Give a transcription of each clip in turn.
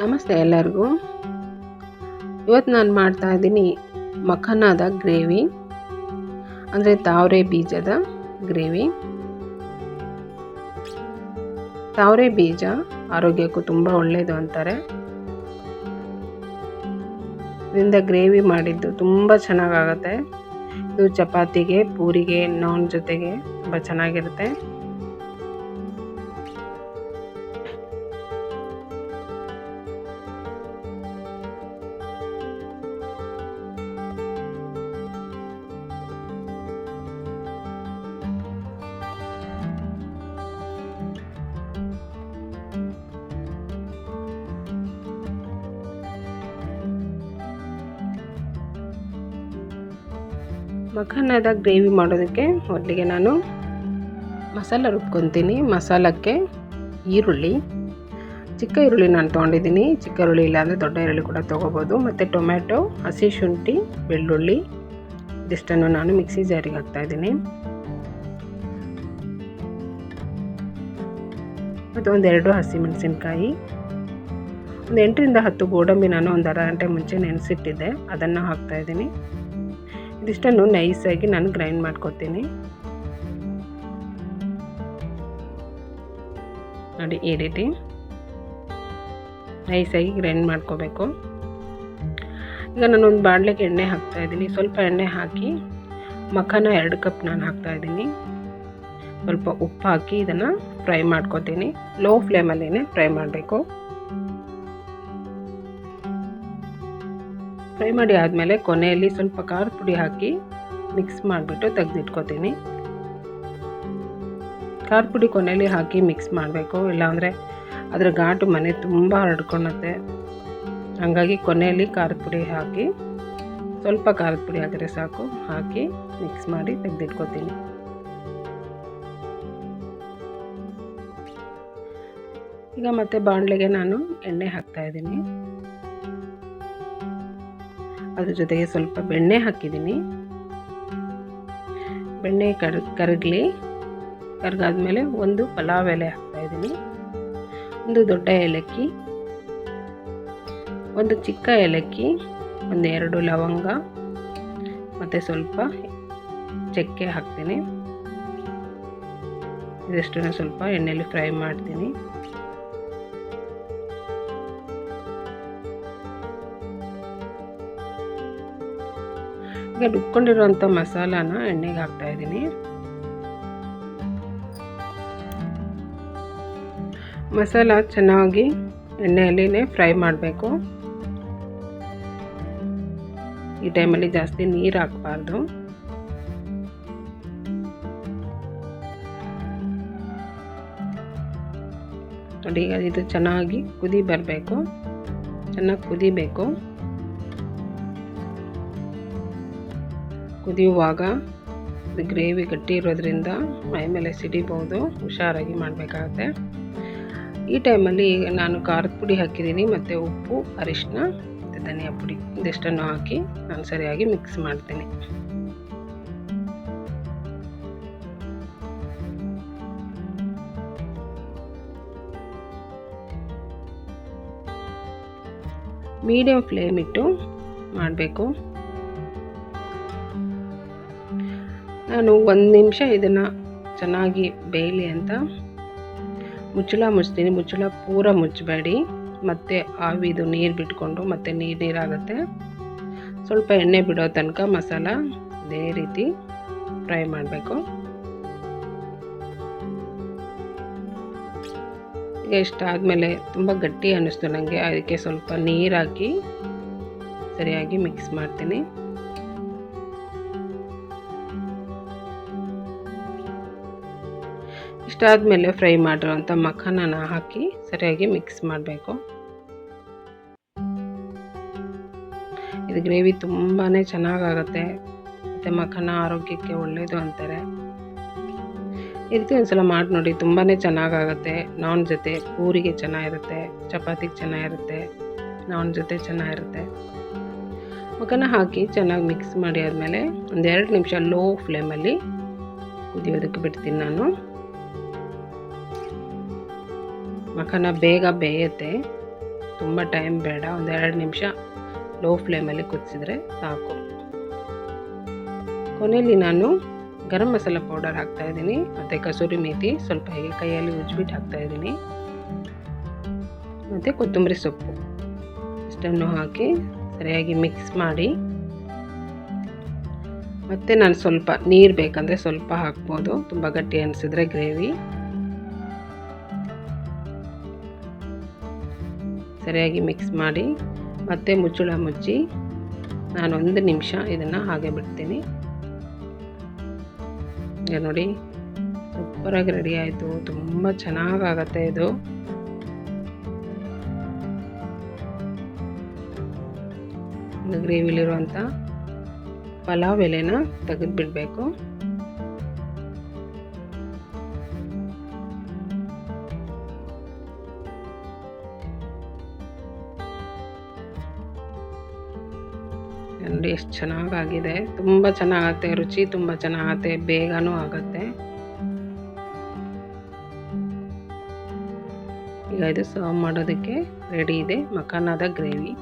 ನಮಸ್ತೆ ಎಲ್ಲರಿಗೂ. ಇವತ್ತು ನಾನು ಮಾಡ್ತಾ ಇದ್ದೀನಿ ಮಖನಾದ ಗ್ರೇವಿ, ಅಂದರೆ ತಾವರೆ ಬೀಜದ ಗ್ರೇವಿ. ತಾವರೆ ಬೀಜ ಆರೋಗ್ಯಕ್ಕೂ ತುಂಬ ಒಳ್ಳೆಯದು ಅಂತಾರೆ. ಇದರಿಂದ ಗ್ರೇವಿ ಮಾಡಿದ್ದು ತುಂಬ ಚೆನ್ನಾಗಾಗತ್ತೆ. ಇದು ಚಪಾತಿಗೆ, ಪೂರಿಗೆ, ನಾನ್ ಜೊತೆಗೆ ತುಂಬ ಚೆನ್ನಾಗಿರುತ್ತೆ. ಮಖಾನದ ಗ್ರೇವಿ ಮಾಡೋದಕ್ಕೆ ಮೊದಲಿಗೆ ನಾನು ಮಸಾಲ ರುಬ್ಕೊತೀನಿ. ಮಸಾಲಕ್ಕೆ ಈರುಳ್ಳಿ, ಚಿಕ್ಕ ಈರುಳ್ಳಿ ನಾನು ತೊಗೊಂಡಿದ್ದೀನಿ. ಚಿಕ್ಕ ಈರುಳ್ಳಿ ಇಲ್ಲಾಂದರೆ ದೊಡ್ಡ ಈರುಳ್ಳಿ ಕೂಡ ತೊಗೋಬೋದು. ಮತ್ತು ಟೊಮ್ಯಾಟೊ, ಹಸಿ ಶುಂಠಿ, ಬೆಳ್ಳುಳ್ಳಿ, ಇದಿಷ್ಟನ್ನು ನಾನು ಮಿಕ್ಸಿ ಜಾರಿಗೆ ಹಾಕ್ತಾಯಿದ್ದೀನಿ ಮತ್ತು ಒಂದೆರಡು ಹಸಿಮೆಣಸಿನ್ಕಾಯಿ, ಒಂದು ಎಂಟರಿಂದ ಹತ್ತು ಗೋಡಂಬಿ ನಾನು ಒಂದು ಅರ್ಧ ಗಂಟೆ ಮುಂಚೆ ನೆನೆಸಿಟ್ಟಿದ್ದೆ. ಅದನ್ನು ಹಾಕ್ತಾಯಿದ್ದೀನಿ ಇದಿಷ್ಟನ್ನು ನೈಸಾಗಿ ನಾನು ಗ್ರೈಂಡ್ ಮಾಡ್ಕೊತೀನಿ. ನೋಡಿ, ಈ ರೀತಿ ನೈಸಾಗಿ ಗ್ರೈಂಡ್ ಮಾಡ್ಕೋಬೇಕು. ಈಗ ನಾನೊಂದು ಬಾಣ್ಲೆಗೆ ಎಣ್ಣೆ ಹಾಕ್ತಾ ಸ್ವಲ್ಪ ಎಣ್ಣೆ ಹಾಕಿ ಮಖನ ಎರಡು ಕಪ್ ನಾನು ಹಾಕ್ತಾ ಇದ್ದೀನಿ. ಸ್ವಲ್ಪ ಉಪ್ಪು ಹಾಕಿ ಇದನ್ನು ಫ್ರೈ ಮಾಡ್ಕೊತೀನಿ. ಲೋ ಫ್ಲೇಮಲ್ಲೇ ಫ್ರೈ ಮಾಡಬೇಕು. ಫ್ರೈ ಮಾಡಿ ಆದಮೇಲೆ ಕೊನೆಯಲ್ಲಿ ಸ್ವಲ್ಪ ಖಾರದ ಪುಡಿ ಹಾಕಿ ಮಿಕ್ಸ್ ಮಾಡಿಬಿಟ್ಟು ತೆಗೆದಿಟ್ಕೋತೀನಿ. ಖಾರ ಪುಡಿ ಕೊನೆಯಲ್ಲಿ ಹಾಕಿ ಮಿಕ್ಸ್ ಮಾಡಬೇಕು. ಇಲ್ಲಾಂದರೆ ಅದರ ಘಾಟು ಮನೆ ತುಂಬ ಹರಡ್ಕೊಳತ್ತೆ. ಹಾಗಾಗಿ ಕೊನೆಯಲ್ಲಿ ಖಾರದ ಪುಡಿ ಹಾಕಿ ಸ್ವಲ್ಪ ಖಾರದ ಪುಡಿ ಹಾಕಿದ್ರೆ ಸಾಕು. ಹಾಕಿ ಮಿಕ್ಸ್ ಮಾಡಿ ತೆಗೆದಿಟ್ಕೋತೀನಿ. ಈಗ ಮತ್ತೆ ಬಾಣಲೆಗೆ ನಾನು ಎಣ್ಣೆ ಹಾಕ್ತಾಯಿದ್ದೀನಿ ಅದ್ರ ಜೊತೆಗೆ ಸ್ವಲ್ಪ ಬೆಣ್ಣೆ ಹಾಕಿದ್ದೀನಿ. ಬೆಣ್ಣೆ ಕರ್, ಕರಗಲಿ. ಕರಗಾದ್ಮೇಲೆ ಒಂದು ಪಲಾವ್ ಎಲೆ ಹಾಕ್ತಾಯಿದ್ದೀನಿ ಒಂದು ದೊಡ್ಡ ಏಲಕ್ಕಿ. ಒಂದು ಚಿಕ್ಕ ಏಲಕ್ಕಿ. ಒಂದು ಎರಡು ಲವಂಗ. ಮತ್ತು ಸ್ವಲ್ಪ ಚಕ್ಕೆ ಹಾಕ್ತೀನಿ. ಇದಷ್ಟನ್ನು ಸ್ವಲ್ಪ ಎಣ್ಣೆಯಲ್ಲಿ ಫ್ರೈ ಮಾಡ್ತೀನಿ. ಈಗ ರುಬ್ಕೊಂಡಿರುವಂಥ ಮಸಾಲಾನ ಎಣ್ಣೆಗೆ ಹಾಕ್ತಾ ಇದ್ದೀನಿ. ಮಸಾಲ ಚೆನ್ನಾಗಿ ಎಣ್ಣೆಯಲ್ಲಿನೇ ಫ್ರೈ ಮಾಡಬೇಕು. ಈ ಟೈಮಲ್ಲಿ ಜಾಸ್ತಿ ನೀರು ಹಾಕಬಾರ್ದು. ನೋಡಿ, ಇದು ಚೆನ್ನಾಗಿ ಕುದಿ ಬರಬೇಕು. ಚೆನ್ನಾಗಿ ಕುದಿಬೇಕು. ಕುದಿಯುವಾಗ ಗ್ರೇವಿ ಗಟ್ಟಿ ಇರೋದ್ರಿಂದ ಮೈ ಮೇಲೆ ಸಿಡಿಬೋದು ಹುಷಾರಾಗಿ ಮಾಡಬೇಕಾಗತ್ತೆ. ಈ ಟೈಮಲ್ಲಿ ನಾನು ಖಾರದ ಪುಡಿ ಹಾಕಿದ್ದೀನಿ, ಮತ್ತು ಉಪ್ಪು ಅರಿಶಿನ ಮತ್ತು ಧನಿಯಾ ಪುಡಿ. ಇದಿಷ್ಟನ್ನು ಹಾಕಿ ನಾನು ಸರಿಯಾಗಿ ಮಿಕ್ಸ್ ಮಾಡ್ತೀನಿ. ಮೀಡಿಯಮ್ ಫ್ಲೇಮ್ ಇಟ್ಟು ಮಾಡಬೇಕು. ನಾನು ಒಂದು ನಿಮಿಷ ಇದನ್ನು ಚೆನ್ನಾಗಿ ಬೇಯಲಿ ಅಂತ. ಮುಚ್ಚಳ ಮುಚ್ತೀನಿ. ಮುಚ್ಚಳ ಪೂರ ಮುಚ್ಚಬೇಡಿ. ಮತ್ತು ಆವಿದು ನೀರು ಬಿಟ್ಕೊಂಡು ಮತ್ತೆ ನೀರು ನೀರಾಗುತ್ತೆ. ಸ್ವಲ್ಪ ಎಣ್ಣೆ ಬಿಡೋ ತನಕ ಮಸಾಲ ಇದೇ ರೀತಿ ಫ್ರೈ ಮಾಡಬೇಕು. ಈಗ ಇಷ್ಟಾದಮೇಲೆ ತುಂಬ ಗಟ್ಟಿ ಅನ್ನಿಸ್ತು ನನಗೆ ಅದಕ್ಕೆ ಸ್ವಲ್ಪ ನೀರಾಕಿ ಸರಿಯಾಗಿ ಮಿಕ್ಸ್ ಮಾಡ್ತೀನಿ. ಇಷ್ಟಾದಮೇಲೆ ಫ್ರೈ ಮಾಡಿರೋಂಥ ಮಖಾನನ ಹಾಕಿ ಸರಿಯಾಗಿ ಮಿಕ್ಸ್ ಮಾಡಬೇಕು. ಇದು ಗ್ರೇವಿ ತುಂಬಾ ಚೆನ್ನಾಗಾಗತ್ತೆ. ಮತ್ತು ಮಖಾನ ಆರೋಗ್ಯಕ್ಕೆ ಒಳ್ಳೆಯದು ಅಂತಾರೆ. ಇದಕ್ಕೆ ಒಂದ್ಸಲ ಮಾಡಿ ನೋಡಿ ತುಂಬಾ ಚೆನ್ನಾಗಾಗತ್ತೆ. ನಾನ್ ಜೊತೆ ಪೂರಿಗೆ ಚೆನ್ನಾಗಿರುತ್ತೆ, ಚಪಾತಿಗೆ ಚೆನ್ನಾಗಿರುತ್ತೆ, ನಾನ್ ಜೊತೆ ಚೆನ್ನಾಗಿರುತ್ತೆ. ಮಖಾನ ಹಾಕಿ ಚೆನ್ನಾಗಿ ಮಿಕ್ಸ್ ಮಾಡಿ ಆದಮೇಲೆ ಒಂದೆರಡು ನಿಮಿಷ ಲೋ ಫ್ಲೇಮಲ್ಲಿ ಕುದಿಯೋದಕ್ಕೆ ಬಿಡ್ತೀನಿ ನಾನು. ಮಖಾನ ಬೇಗ ಬೇಯುತ್ತೆ. ತುಂಬ ಟೈಮ್ ಬೇಡ. ಒಂದು ಎರಡು ನಿಮಿಷ ಲೋ ಫ್ಲೇಮಲ್ಲಿ ಕುದಿಸಿದ್ರೆ ಸಾಕು. ಕೊನೆಯಲ್ಲಿ ನಾನು ಗರಂ ಮಸಾಲ ಪೌಡರ್ ಹಾಕ್ತಾಯಿದ್ದೀನಿ ಮತ್ತು ಕಸೂರಿ ಮೇಥಿ ಸ್ವಲ್ಪ ಹೀಗೆ ಕೈಯಲ್ಲಿ ಉಜ್ಬಿಟ್ಟು ಹಾಕ್ತಾಯಿದ್ದೀನಿ ಮತ್ತು ಕೊತ್ತಂಬರಿ ಸೊಪ್ಪು. ಇಷ್ಟನ್ನು ಹಾಕಿ ಸರಿಯಾಗಿ ಮಿಕ್ಸ್ ಮಾಡಿ. ಮತ್ತು ನಾನು ಸ್ವಲ್ಪ ನೀರು ಬೇಕಂದರೆ ಸ್ವಲ್ಪ ಹಾಕ್ಬೋದು. ತುಂಬ ಗಟ್ಟಿ ಅನಿಸಿದ್ರೆ ಗ್ರೇವಿ ಸರಿಯಾಗಿ ಮಿಕ್ಸ್ ಮಾಡಿ ಮತ್ತೆ ಮುಚ್ಚಳ ಮುಚ್ಚಿ ನಾನು ಒಂದು ನಿಮಿಷ ಇದನ್ನು ಹಾಗೆ ಬಿಡ್ತೀನಿ. ಈಗ ನೋಡಿ ಸೂಪರಾಗಿ ರೆಡಿ ಆಯಿತು. ತುಂಬ ಚೆನ್ನಾಗಾಗತ್ತೆ ಇದು. ಗ್ರೇವಿಲಿರುವಂಥ ಪಲಾವ್ ಎಲೆನ ತೆಗೆದುಬಿಡಬೇಕು. ನೋಡಿ, ಎಷ್ಟು ಚೆನ್ನಾಗಾಗಿದೆ. ತುಂಬ ಚೆನ್ನಾಗತ್ತೆ ರುಚಿ, ತುಂಬ ಚೆನ್ನಾಗತ್ತೆ, ಬೇಗನೂ ಆಗುತ್ತೆ. ಈಗ ಇದು ಸರ್ವ್ ಮಾಡೋದಕ್ಕೆ ರೆಡಿ ಇದೆ ಮಖಾನದ ಗ್ರೇವಿ.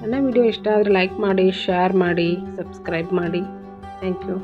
ನನ್ನ ವಿಡಿಯೋ ಇಷ್ಟ ಆದರೆ ಲೈಕ್ ಮಾಡಿ ಶೇರ್ ಮಾಡಿ ಸಬ್ಸ್ಕ್ರೈಬ್ ಮಾಡಿ. Thank you